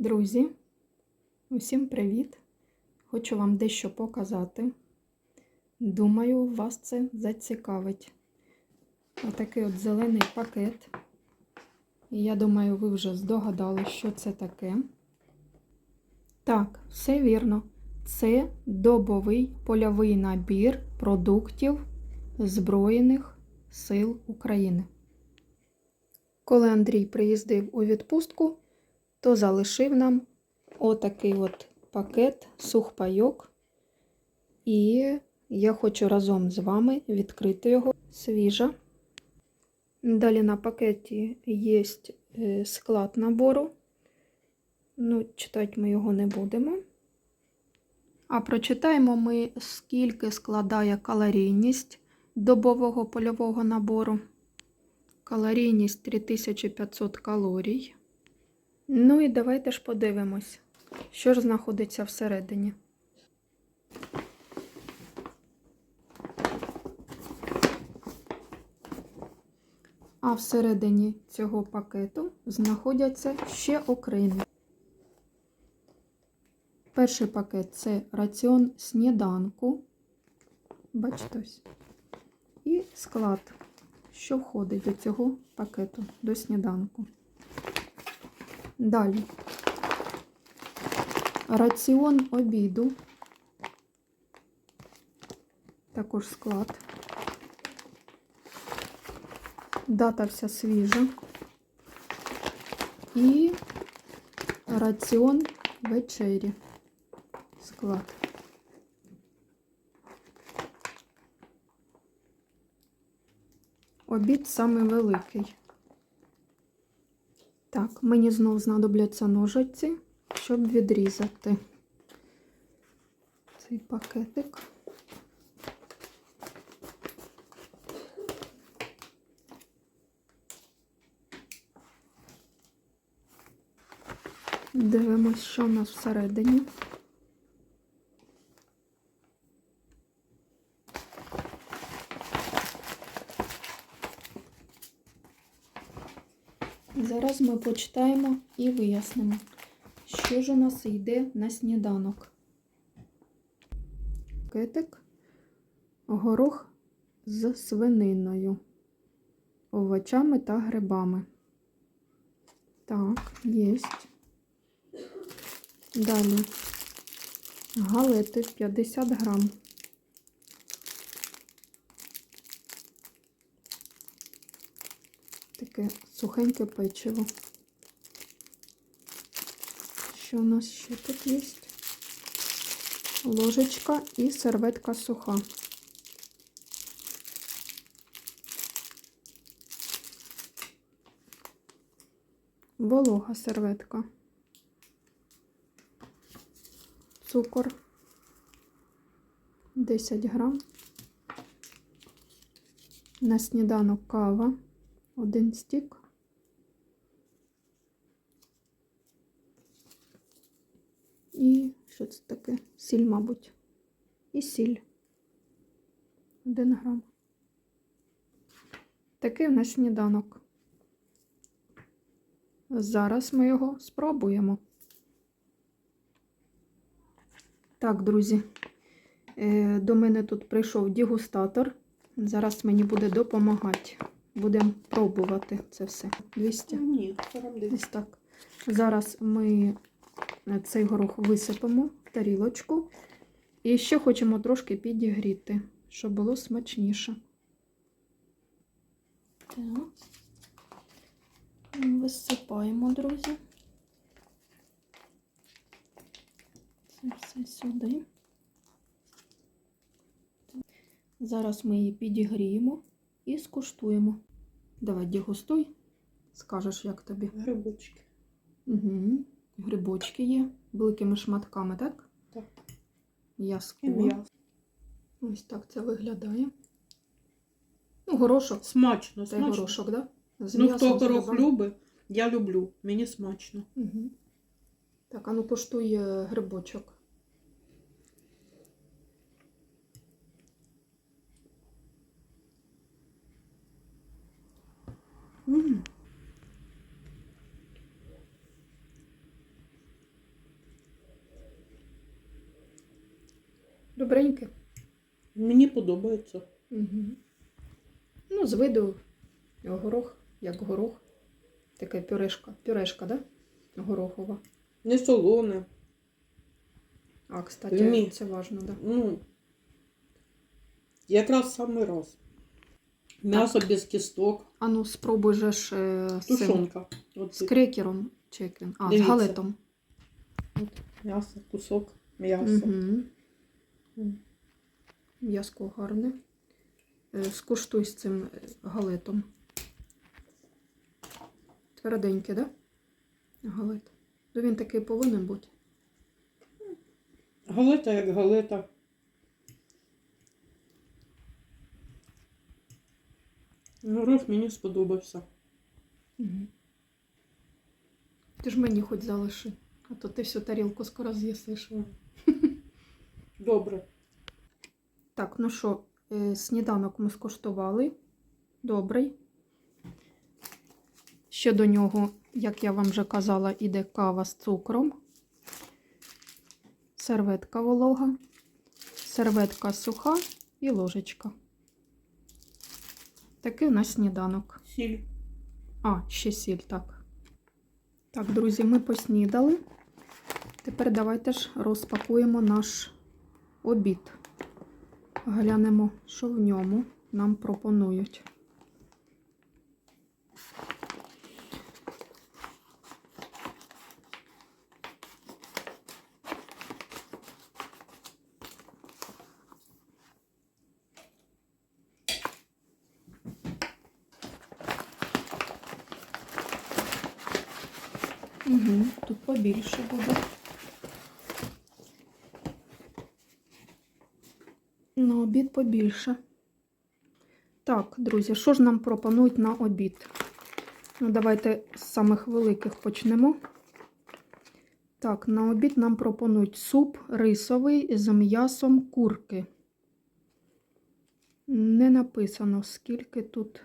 Друзі, усім привіт! Хочу вам дещо показати. Думаю, вас це зацікавить. Отакий от зелений пакет. І я думаю, ви вже здогадали, що це таке. Так, все вірно. Це добовий польовий набір продуктів Збройних сил України. Коли Андрій приїздив у відпустку, то залишив нам отакий от пакет сухпайок. І я хочу разом з вами відкрити його свіжа. Далі на пакеті є е, склад набору. Ну, читати ми його не будемо. А прочитаємо ми, скільки складає калорійність добового польового набору. Калорійність 3500 калорій. Ну і давайте ж подивимось, що ж знаходиться всередині. А всередині цього пакету знаходяться ще окремі. Перший пакет це раціон сніданку. Бачите ось. І склад, що входить до цього пакету, до сніданку. Далі. Раціон обіду. Також склад. Дата вся свіжа. І раціон вечері. Склад. Обід саме великий. Так, мені знов знадобляться ножиці, щоб відрізати цей пакетик. Дивимось, що у нас всередині. Ми почитаємо і вияснимо, що ж у нас йде на сніданок. Кетик, горох з свининою, овочами та грибами. Так, єсть. Далі галети 50 грам. Таке сухеньке печиво. Що у нас ще тут є? Ложечка і серветка суха. Волога серветка. Цукор 10 грам. На сніданок кава. Один стік. І що це таке? Сіль, мабуть. І сіль. Один грам. Такий в нас сніданок. Зараз ми його спробуємо. Так, друзі, е, до мене тут прийшов дегустатор. Зараз мені буде допомагати. Будемо пробувати це все. 200. Ні, 49. Ось так. Зараз ми цей горох висипемо в тарілочку. І ще хочемо трошки підігріти, щоб було смачніше. Так. Висипаємо, друзі. Це все сюди. Зараз ми її підігріємо і скуштуємо. Давай дегустуй. Скажеш, як тобі. Грибочки. Угу. Грибочки є великими шматками, так? Так. М'язко. Ось так це виглядає. Ну, горошок. Смачно, Це смачно. горошок? Да? З Ну, хто горох любить, я люблю. Мені смачно. Угу. Так, а ну поштуй е, грибочок. Добреньке. Мені подобається. Угу. Ну, з виду горох, як горох. Таке пюрешка. Пюрешка, да? Горохова. Не солоне. А, кстати, Ні. це важно, да. Ну, якраз саме раз. М'ясо без кісток, А ну, спробуй же ж е, з цим. тушонка. З крекером чи як він? А, Дивіться. з галетом. м'ясо, кусок м'яса. Угу. М'яско гарне. Е, Скуштуй з цим е, галетом. Тверденький, да? Галет. Ну він такий повинен бути. Галета як галета. Горох мені сподобався. Угу. Ти ж мені хоч залиши, а то ти всю тарілку скоро з'їсиш. Добре. Так, ну що, е, сніданок ми скуштували. Добрий. Ще до нього, як я вам вже казала, іде кава з цукром. Серветка волога, серветка суха і ложечка. Такий у нас сніданок. Сіль. А, ще сіль, так. Так, друзі, ми поснідали. Тепер давайте ж розпакуємо наш обід. Глянемо, що в ньому нам пропонують. Угу, тут побільше буде. На обід побільше. Так, друзі, що ж нам пропонують на обід? Ну, давайте з самих великих почнемо. Так, на обід нам пропонують суп рисовий з м'ясом курки. Не написано, скільки тут.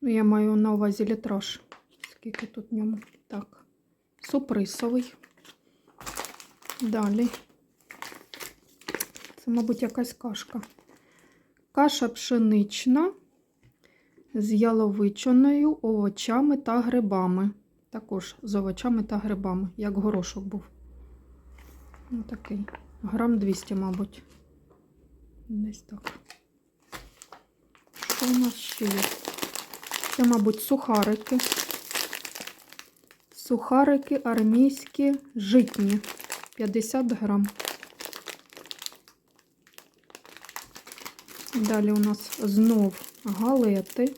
Ну, я маю на увазі літраж. Скільки тут в ньому? Так. Суп рисовий. Далі. Це, мабуть, якась кашка. Каша пшенична з яловичиною, овочами та грибами. Також з овочами та грибами, як горошок був. Ну, такий. Грам 200, мабуть. Десь так. Що у нас ще є? Це, мабуть, сухарики. Сухарики армійські житні. 50 грам. Далі у нас знов галети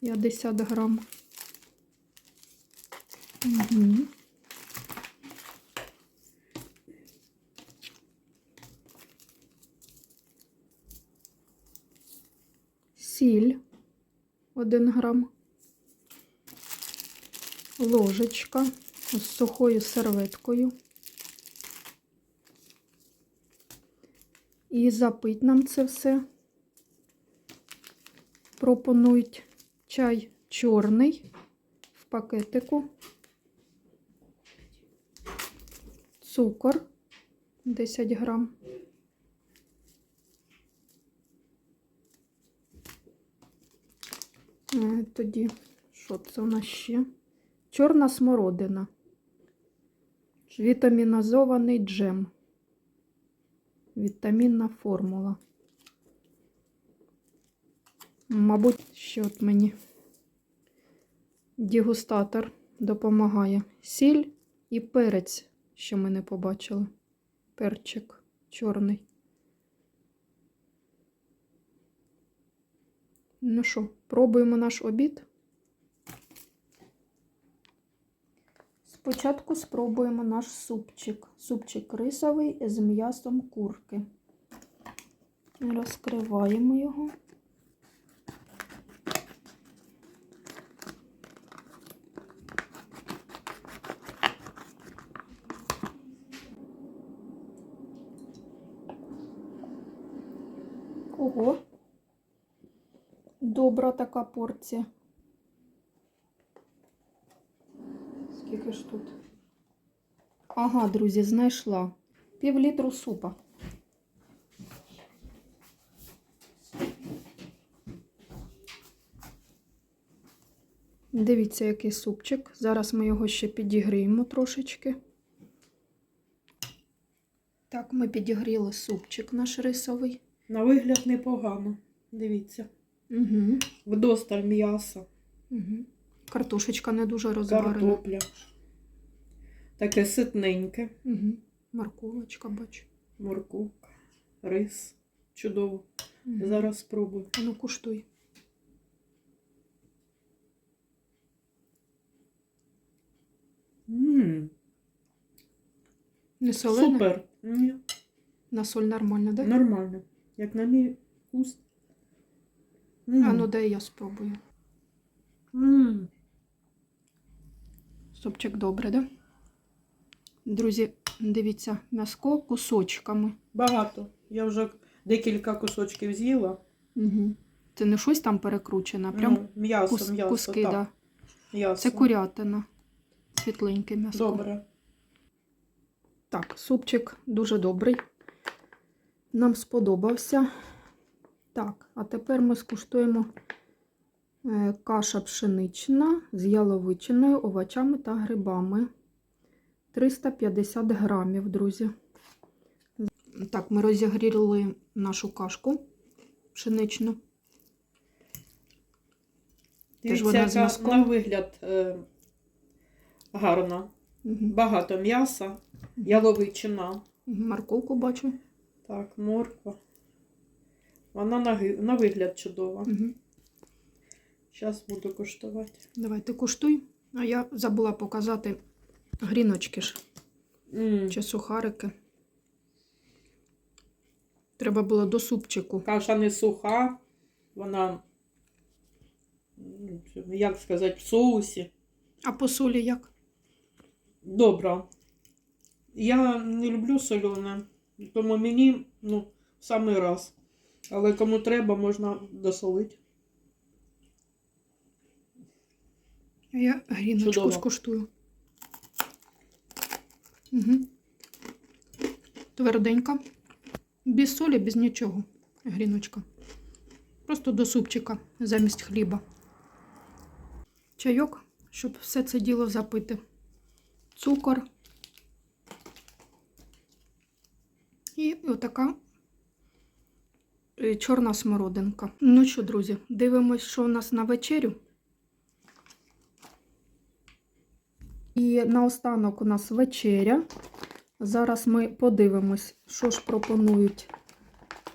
50 грам. Угу. Сіль 1 грам. Ложечка з сухою серветкою. І запить нам це все. Пропонують чай чорний в пакетику, цукор 10 грам. Е, Тоді, що це у нас ще? Чорна смородина. Вітамінозований джем. Вітамінна формула. Мабуть, що от мені дегустатор допомагає. Сіль і перець, що ми не побачили. Перчик чорний. Ну що, пробуємо наш обід. Спочатку спробуємо наш супчик. Супчик рисовий з м'ясом курки. Розкриваємо його. Ого. Добра така порція. Скільки ж тут? Ага, друзі, знайшла. Пів літру супа. Дивіться, який супчик. Зараз ми його ще підігріємо трошечки. Так, ми підігріли супчик наш рисовий. На вигляд непогано. Дивіться. Угу. Вдосталь м'яса, Угу. Картошечка не дуже розварена. картопля. Таке ситненьке. Угу. Морковочка, бачу. Морковка, рис. Чудово. Угу. Зараз спробую. А Ну, куштуй. М, Не солене? Супер. Ні, На соль нормально, да? нормально. Як на мій вкус. М, А ну дай я спробую. м. Супчик добре, да? Друзі, дивіться, м'яско кусочками. Багато. Я вже декілька кусочків з'їла. Угу. Це не щось там перекручене, прям Ну, м'ясо, кус, м'ясо. куски, так, да. М'ясо. Це курятина. Світленьке м'ясо. Добре. Так, супчик дуже добрий. Нам сподобався. Так, а тепер ми скуштуємо е, каша пшенична з яловичиною, овочами та грибами. 350 грамів, друзі. Так, ми розігріли нашу кашку пшеничну. Дивіться, вона з яка на вигляд е, гарна. Мгм. Багато м'яса, яловичина. Морковку бачу. Так, морква. Вона на, на вигляд чудова. Угу. Зараз буду куштувати. Давай ти куштуй. А я забула показати гріночки ж. М, чи сухарики. Треба було до супчику. Каша не суха, вона, як сказати, в соусі. А по солі як? Добра. Я не люблю солене, тому мені ну, в самий раз. Але кому треба, можна досолити. А Я гріночку Чудово. скуштую. Угу. Тверденька. Без солі, без нічого. Гріночка. Просто до супчика замість хліба. Чайок, щоб все це діло запити. Цукор. І отака е, чорна смородинка. Ну що, друзі, дивимось, що у нас на вечерю. Наостанок у нас вечеря. Зараз ми подивимось, що ж пропонують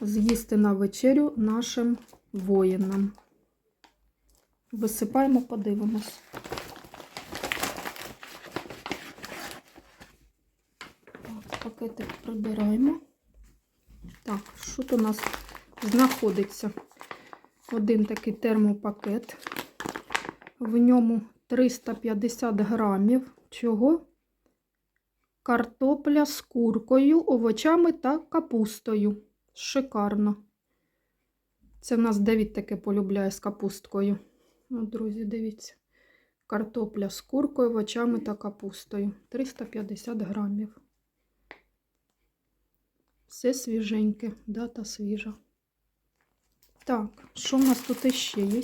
з'їсти на вечерю нашим воїнам. Висипаємо, подивимось. Так, пакетик прибираємо. Так, що тут у нас знаходиться? Один такий термопакет. В ньому 350 грамів. Чого? Картопля з куркою, овочами та капустою. Шикарно. Це в нас Давід таке полюбляє з капусткою. Ну, друзі, дивіться. Картопля з куркою, овочами та капустою. 350 грамів. Все свіженьке, дата свіжа. Так, що в нас тут іще є?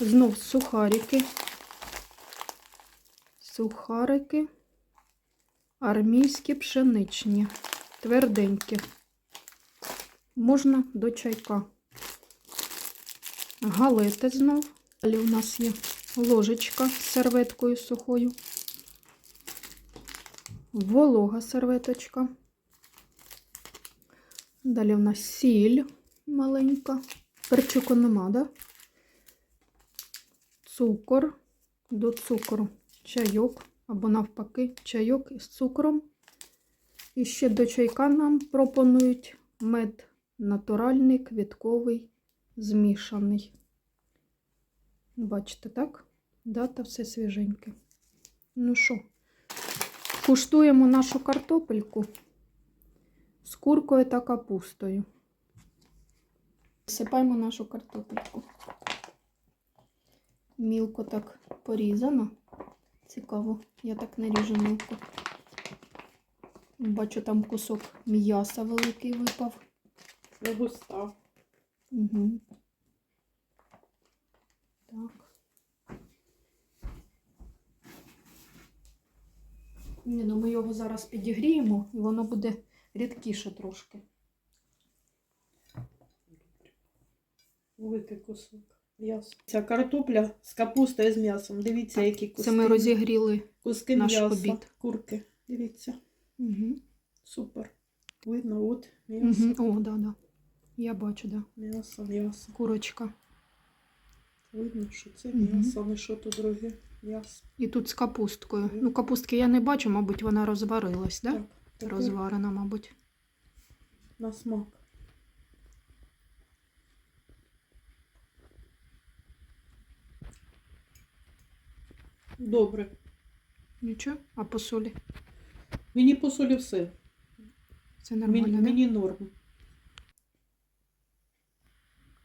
Знов сухарики. Сухарики. Армійські пшеничні. Тверденькі. Можна до чайка. Галети знов. Далі у нас є ложечка з серветкою сухою. Волога серветочка. Далі у нас сіль маленька. Перчику нема? Цукор. До цукру чайок, або навпаки, чайок із цукром. І ще до чайка нам пропонують мед натуральний, квітковий, змішаний. Бачите, так? Дата все свіженьке. Ну що, куштуємо нашу картопельку з куркою та капустою. Сипаємо нашу картопельку. Мілко так порізано. Цікаво, я так не ріжу мілко. Бачу, там кусок м'яса великий випав. Це густа. Угу. Так. Ні, ну ми його зараз підігріємо, і воно буде рідкіше трошки. Великий кусок. М'ясо. Ця картопля з капустою з м'ясом. Дивіться, які куски. Це ми розігріли. куски наш м'яса. обід. Курки. Дивіться. Угу. Супер. Видно, от м'ясо. Угу. О, да, да. Я бачу, да. М'ясо, м'ясо. Курочка. Видно, що це Мгм. м'ясо, не що тут друге. М'ясо. І тут з капусткою. Ну, капустки я не бачу, мабуть, вона розварилась, да? Так, тепер Розварена, мабуть. на смак. Добре. Нічого, а по солі? Мені по солі все. Це нормально, Мені, мені норм.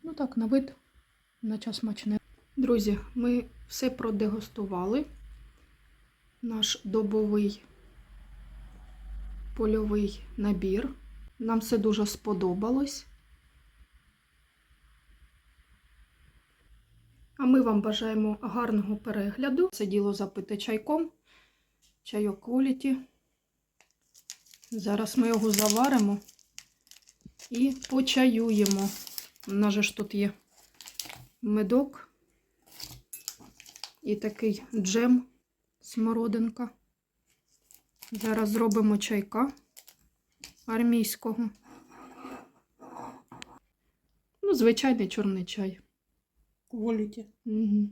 Ну так, на вид, наче смачне. Друзі, ми все продегустували. Наш добовий польовий набір. Нам все дуже сподобалось. А ми вам бажаємо гарного перегляду. Це діло запити чайком. Чайок кваліті. Зараз ми його заваримо і почаюємо. У нас же ж тут є медок і такий джем смородинка. Зараз зробимо чайка армійського. Ну, звичайний чорний чай. Кваліті. Угу.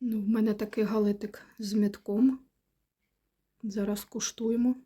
Ну, в мене такий галетик з м'ятком. Зараз куштуємо.